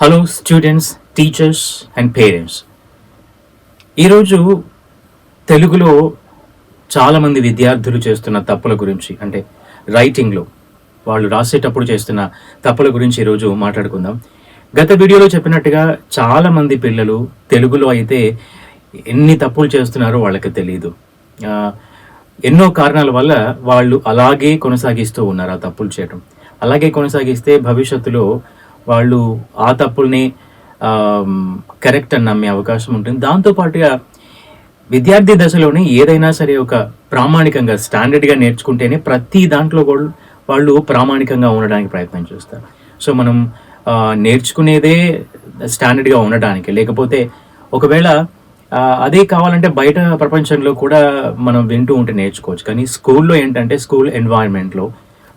Hello students teachers and parents ఈరోజు తెలుగులో చాలామంది విద్యార్థులు చేస్తున్న తప్పుల గురించి అంటే రైటింగ్లో వాళ్ళు రాసేటప్పుడు చేస్తున్న తప్పుల గురించి ఈరోజు మాట్లాడుకుందాం. గత వీడియోలో చెప్పినట్టుగా చాలామంది పిల్లలు తెలుగులో అయితే ఎన్ని తప్పులు చేస్తున్నారో వాళ్ళకి తెలియదు ఎన్నో కారణాల వల్ల వాళ్ళు అలాగే కొనసాగిస్తూ ఉన్నారు ఆ తప్పులు చేయడం అలాగే కొనసాగిస్తే భవిష్యత్తులో వాళ్ళు ఆ తప్పుల్ని కరెక్ట్ అని నమ్మే అవకాశం ఉంటుంది. దాంతోపాటుగా విద్యార్థి దశలోనే ఏదైనా సరే ఒక ప్రామాణికంగా స్టాండర్డ్గా నేర్చుకుంటేనే ప్రతి దాంట్లో కూడా వాళ్ళు ప్రామాణికంగా ఉండడానికి ప్రయత్నం చేస్తారు. సో మనం నేర్చుకునేదే స్టాండర్డ్గా ఉండడానికి. లేకపోతే ఒకవేళ అదే కావాలంటే బయట ప్రపంచంలో కూడా మనం వింటూ ఉంటే నేర్చుకోవచ్చు. కానీ స్కూల్లో ఏంటంటే స్కూల్ ఎన్వైరన్మెంట్లో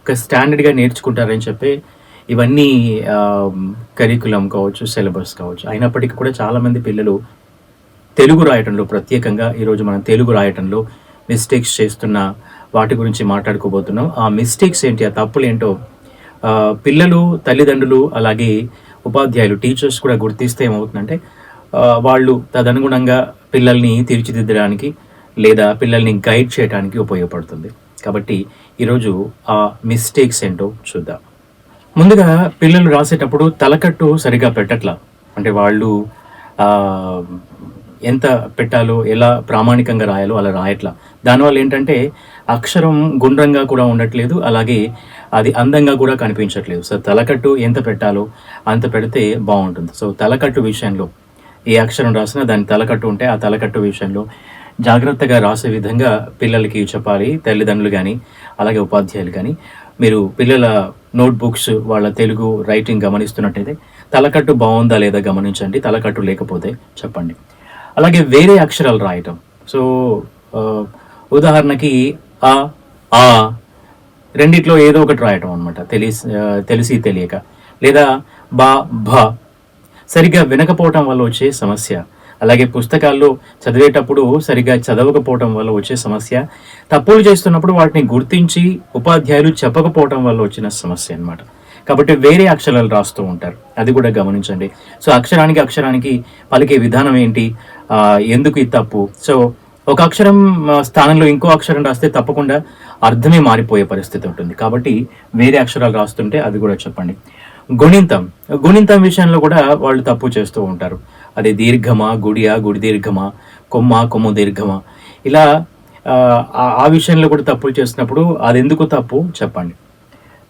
ఒక స్టాండర్డ్గా నేర్చుకుంటారని చెప్పి ఇవన్నీ కరికులం కావచ్చు సిలబస్ కావచ్చు. అయినప్పటికీ కూడా చాలామంది పిల్లలు తెలుగు రాయటంలో ప్రత్యేకంగా ఈరోజు మనం తెలుగు రాయటంలో మిస్టేక్స్ చేస్తున్న వాటి గురించి మాట్లాడుకోబోతున్నాం. ఆ మిస్టేక్స్ ఏంటి ఆ తప్పులు ఏంటో పిల్లలు తల్లిదండ్రులు అలాగే ఉపాధ్యాయులు టీచర్స్ కూడా గుర్తిస్తే ఏమవుతుందంటే వాళ్ళు తదనుగుణంగా పిల్లల్ని తీర్చిదిద్దడానికి లేదా పిల్లల్ని గైడ్ చేయడానికి ఉపయోగపడుతుంది. కాబట్టి ఈరోజు ఆ మిస్టేక్స్ ఏంటో చూద్దాం. ముందుగా పిల్లలు రాసేటప్పుడు తలకట్టు సరిగా పెట్టట్లా. అంటే వాళ్ళు ఎంత పెట్టాలో ఎలా ప్రామాణికంగా రాయాలో అలా రాయట్లా. దానివల్ల ఏంటంటే అక్షరం గుండ్రంగా కూడా ఉండట్లేదు అలాగే అది అందంగా కూడా కనిపించట్లేదు. సో తలకట్టు ఎంత పెట్టాలో అంత పెడితే బాగుంటుంది. సో తలకట్టు విషయంలో ఏ అక్షరం రాసినా దాని తలకట్టు ఉంటే ఆ తలకట్టు విషయంలో జాగ్రత్తగా రాసే విధంగా పిల్లలకి చెప్పాలి తల్లిదండ్రులు కానీ అలాగే ఉపాధ్యాయులు కానీ మీరు పిల్లల నోట్బుక్స్ వాళ్ళ తెలుగు రైటింగ్ గమనిస్తున్నట్టయితే తలకట్టు బాగుందా లేదా గమనించండి తలకట్టు లేకపోతే చెప్పండి. అలాగే వేరే అక్షరాలు రాయటం. సో ఉదాహరణకి ఆ ఆ రెండిట్లో ఏదో ఒకటి రాయటం అనమాట తెలిసి తెలిసి తెలియక. లేదా బా భ సరిగ్గా వినకపోవటం వల్ల వచ్చే సమస్య. అలాగే పుస్తకాల్లో చదివేటప్పుడు సరిగ్గా చదవకపోవటం వల్ల వచ్చే సమస్య తప్పులు చేస్తున్నప్పుడు వాటిని గుర్తించి ఉపాధ్యాయులు చెప్పకపోవటం వల్ల వచ్చిన సమస్య అన్నమాట. కాబట్టి వేరే అక్షరాలు రాస్తూ ఉంటారు. అది కూడా గమనించండి. సో అక్షరానికి అక్షరానికి పలికే విధానం ఏంటి? ఎందుకు ఇది తప్పు? సో ఒక అక్షరం స్థానంలో ఇంకో అక్షరం రాస్తే తప్పకుండా అర్థమే మారిపోయే పరిస్థితి ఉంటుంది. కాబట్టి వేరే అక్షరాలు రాస్తుంటే అది కూడా చెప్పండి. గుణింతం. గుణింతం విషయంలో కూడా వాళ్ళు తప్పు చేస్తూ ఉంటారు. అది దీర్ఘమా గుడియా గుడి దీర్ఘమా కొమ్మ కొమ్ము దీర్ఘమా. ఇలా ఆ, ఆ- విషయంలో కూడా తప్పులు చేసినప్పుడు అది ఎందుకు తప్పు? చెప్పండి.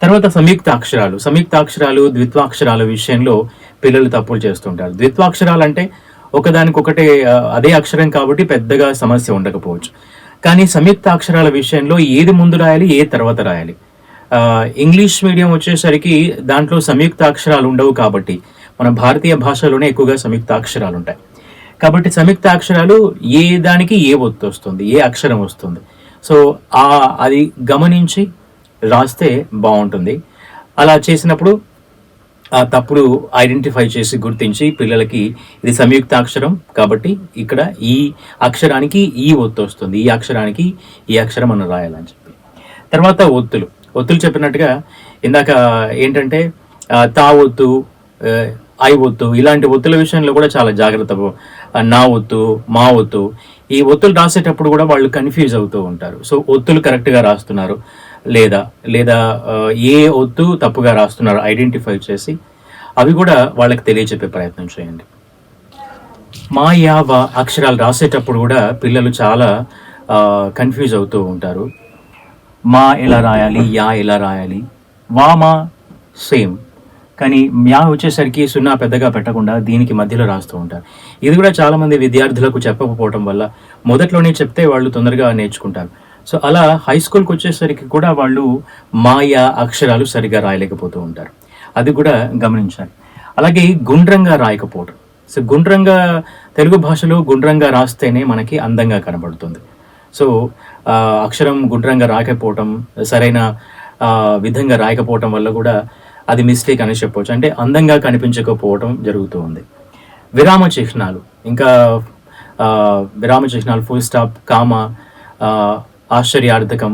తర్వాత సంయుక్త అక్షరాలు సంయుక్త అక్షరాలు ద్విత్వాక్షరాల విషయంలో పిల్లలు తప్పులు చేస్తుంటారు ద్విత్వాక్షరాలు అంటే ఒకదానికొకటే అదే అక్షరం కాబట్టి పెద్దగా సమస్య ఉండకపోవచ్చు. కానీ సంయుక్త అక్షరాల విషయంలో ఏది ముందు రాయాలి ఏ తర్వాత రాయాలి? ఇంగ్లీష్ మీడియం వచ్చేసరికి దాంట్లో సంయుక్త అక్షరాలు ఉండవు కాబట్టి మన భారతీయ భాషలోనే ఎక్కువగా సంయుక్త అక్షరాలు ఉంటాయి. కాబట్టి సంయుక్త అక్షరాలు ఏ దానికి ఏ ఒత్తు వస్తుంది ఏ అక్షరం వస్తుంది. సో ఆ అది గమనించి రాస్తే బాగుంటుంది. అలా చేసినప్పుడు ఆ తప్పుడు ఐడెంటిఫై చేసి గుర్తించి పిల్లలకి ఇది సంయుక్త అక్షరం కాబట్టి ఇక్కడ ఈ అక్షరానికి ఈ ఒత్తు వస్తుంది ఈ అక్షరానికి ఈ అక్షరం మనం రాయాలని చెప్పి. తర్వాత ఒత్తులు. ఒత్తులు చెప్పినట్టుగా ఇందాక ఏంటంటే తా ఒత్తు ఐ ఒత్తు ఇలాంటి ఒత్తుల విషయంలో కూడా చాలా జాగ్రత్త నా ఒత్తు మా ఒత్తు ఈ ఒత్తులు రాసేటప్పుడు కూడా వాళ్ళు కన్ఫ్యూజ్ అవుతూ ఉంటారు. సో ఒత్తులు కరెక్ట్గా రాస్తున్నారు లేదా లేదా ఏ ఒత్తు తప్పుగా రాస్తున్నారు ఐడెంటిఫై చేసి అవి కూడా వాళ్ళకి తెలియచెప్పే ప్రయత్నం చేయండి. మా యావ అక్షరాలు రాసేటప్పుడు కూడా పిల్లలు చాలా కన్ఫ్యూజ్ అవుతూ ఉంటారు. మా ఎలా రాయాలి యా ఎలా రాయాలి? వామా సేమ్. కానీ మ్యా వచ్చేసరికి సున్నా పెద్దగా పెట్టకుండా దీనికి మధ్యలో రాస్తూ ఉంటారు. ఇది కూడా చాలామంది విద్యార్థులకు చెప్పకపోవడం వల్ల మొదట్లోనే చెప్తే వాళ్ళు తొందరగా నేర్చుకుంటారు. సో అలా హై స్కూల్కి వచ్చేసరికి కూడా వాళ్ళు మాయా అక్షరాలు సరిగా రాయలేకపోతూ ఉంటారు. అది కూడా గమనించాలి. అలాగే గుండ్రంగా రాయకపోవడం సో గుండ్రంగా తెలుగు భాషలో గుండ్రంగా రాస్తేనే మనకి అందంగా కనబడుతుంది. సో అక్షరం గుండ్రంగా రాకపోవటం సరైన విధంగా రాయకపోవటం వల్ల కూడా అది మిస్టేక్ అని చెప్పవచ్చు అంటే అందంగా కనిపించకపోవటం జరుగుతూ ఉంది విరామ చిహ్నాలు. ఇంకా విరామ చిహ్నాలు ఫుల్ స్టాప్ కామ ఆశ్చర్యార్థకం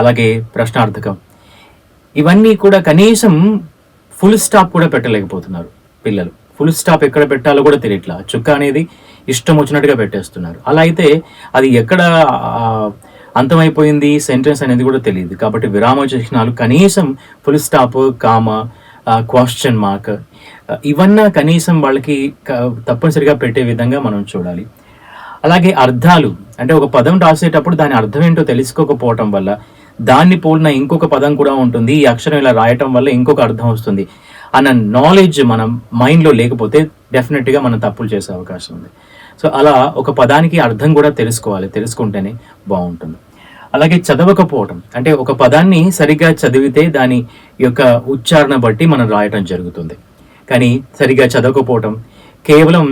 అలాగే ప్రశ్నార్థకం. ఇవన్నీ కూడా కనీసం ఫుల్ స్టాప్ కూడా పెట్టలేకపోతున్నారు పిల్లలు. ఫుల్ స్టాప్ ఎక్కడ పెట్టాలో కూడా తెలియట్లా. చుక్క అనేది ఇష్టం వచ్చినట్టుగా పెట్టేస్తున్నారు. అలా అయితే అది ఎక్కడ అంతమైపోయింది? సెంటెన్స్ అనేది కూడా తెలియదు. కాబట్టి విరామ చిహ్నాలు కనీసం full stop comma question mark ఇవన్నా కనీసం వాళ్ళకి తప్పనిసరిగా పెట్టే విధంగా మనం చూడాలి. అలాగే అర్థాలు. అంటే ఒక పదం రాసేటప్పుడు దాని అర్థం ఏంటో తెలుసుకోకపోవటం వల్ల దాన్ని పోలిన ఇంకొక పదం కూడా ఉంటుంది. ఈ అక్షరం ఇలా రాయటం వల్ల ఇంకొక అర్థం వస్తుంది. అన్న నాలెడ్జ్ మనం మైండ్లో లేకపోతే డెఫినెట్గా మనం తప్పులు చేసే అవకాశం ఉంది. సో అలా ఒక పదానికి అర్థం కూడా తెలుసుకోవాలి తెలుసుకుంటేనే బాగుంటుంది. అలాగే చదవకపోవటం అంటే ఒక పదాన్ని సరిగ్గా చదివితే దాని యొక్క ఉచ్చారణ బట్టి మనం రాయటం జరుగుతుంది. కానీ సరిగ్గా చదవకపోవటం కేవలం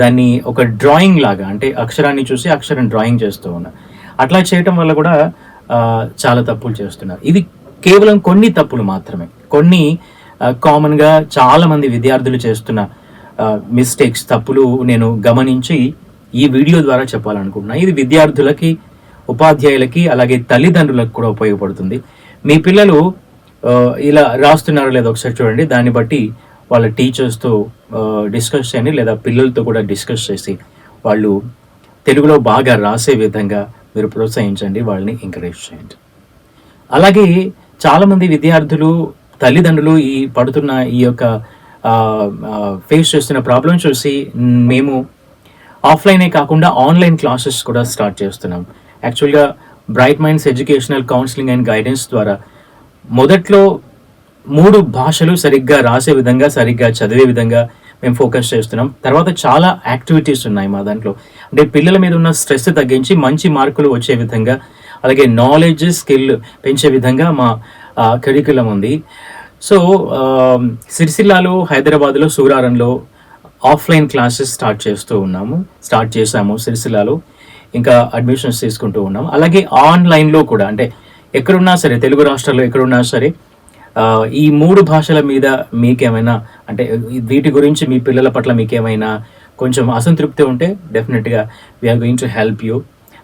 దాన్ని ఒక డ్రాయింగ్ లాగా అంటే అక్షరాన్ని చూసి అక్షరం డ్రాయింగ్ చేస్తూ ఉన్నా అట్లా చేయటం వల్ల కూడా చాలా తప్పులు చేస్తున్నారు. ఇది కేవలం కొన్ని తప్పులు మాత్రమే. కొన్ని కామన్గా చాలా మంది విద్యార్థులు చేస్తున్న మిస్టేక్స్ తప్పులు నేను గమనించి ఈ వీడియో ద్వారా చెప్పాలనుకుంటున్నా. ఇది విద్యార్థులకి ఉపాధ్యాయులకి అలాగే తల్లిదండ్రులకు కూడా ఉపయోగపడుతుంది. మీ పిల్లలు ఇలా రాస్తున్నారో లేదో ఒకసారి చూడండి. దాన్ని బట్టి వాళ్ళ టీచర్స్తో డిస్కస్ చేయండి లేదా పిల్లలతో కూడా డిస్కస్ చేసి వాళ్ళు తెలుగులో బాగా రాసే విధంగా మీరు ప్రోత్సహించండి వాళ్ళని ఎంకరేజ్ చేయండి. అలాగే చాలామంది విద్యార్థులు తల్లిదండ్రులు ఈ పడుతున్న ఈ యొక్క ఫేస్ చేస్తున్న ప్రాబ్లం చూసి మేము ఆఫ్లైనే కాకుండా ఆన్లైన్ క్లాసెస్ కూడా స్టార్ట్ చేస్తున్నాం. యాక్చువల్గా bright minds educational counselling and guidance ద్వారా మొదట్లో మూడు భాషలు సరిగ్గా రాసే విధంగా సరిగ్గా చదివే విధంగా మేము ఫోకస్ చేస్తున్నాం. తర్వాత చాలా యాక్టివిటీస్ ఉన్నాయి మా దాంట్లో. అంటే పిల్లల మీద ఉన్న స్ట్రెస్ తగ్గించి మంచి మార్కులు వచ్చే విధంగా అలాగే నాలెడ్జ్ స్కిల్ పెంచే విధంగా మా కరికులం ఉంది. సో um, సిరిసిల్లాలో హైదరాబాద్లో సూరారంలో ఆఫ్లైన్ క్లాసెస్ స్టార్ట్ చేస్తూ ఉన్నాము. స్టార్ట్ చేశాము సిరిసిల్లాలో. ఇంకా అడ్మిషన్స్ తీసుకుంటూ ఉన్నాం అలాగే ఆన్లైన్లో కూడా అంటే ఎక్కడున్నా సరే తెలుగు రాష్ట్రాల్లో ఎక్కడున్నా సరే ఈ మూడు భాషల మీద మీకేమైనా అంటే వీటి గురించి మీ పిల్లల పట్ల మీకేమైనా కొంచెం అసంతృప్తి ఉంటే డెఫినెట్గా we're going to help you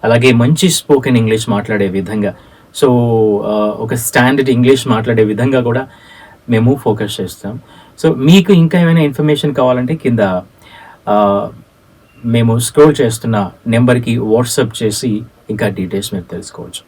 అలాగే మంచి స్పోకెన్ ఇంగ్లీష్ మాట్లాడే విధంగా సో uh, ఒక స్టాండర్డ్ ఇంగ్లీష్ మాట్లాడే విధంగా కూడా మేము ఫోకస్ చేస్తాం. సో మీకు ఇంకా ఏమైనా ఇన్ఫర్మేషన్ కావాలంటే కింద uh, మేము స్క్రోల్ చేస్తున్న నెంబర్కి వాట్సప్ చేసి ఇంకా డీటెయిల్స్ మీరు తెలుసుకోవచ్చు.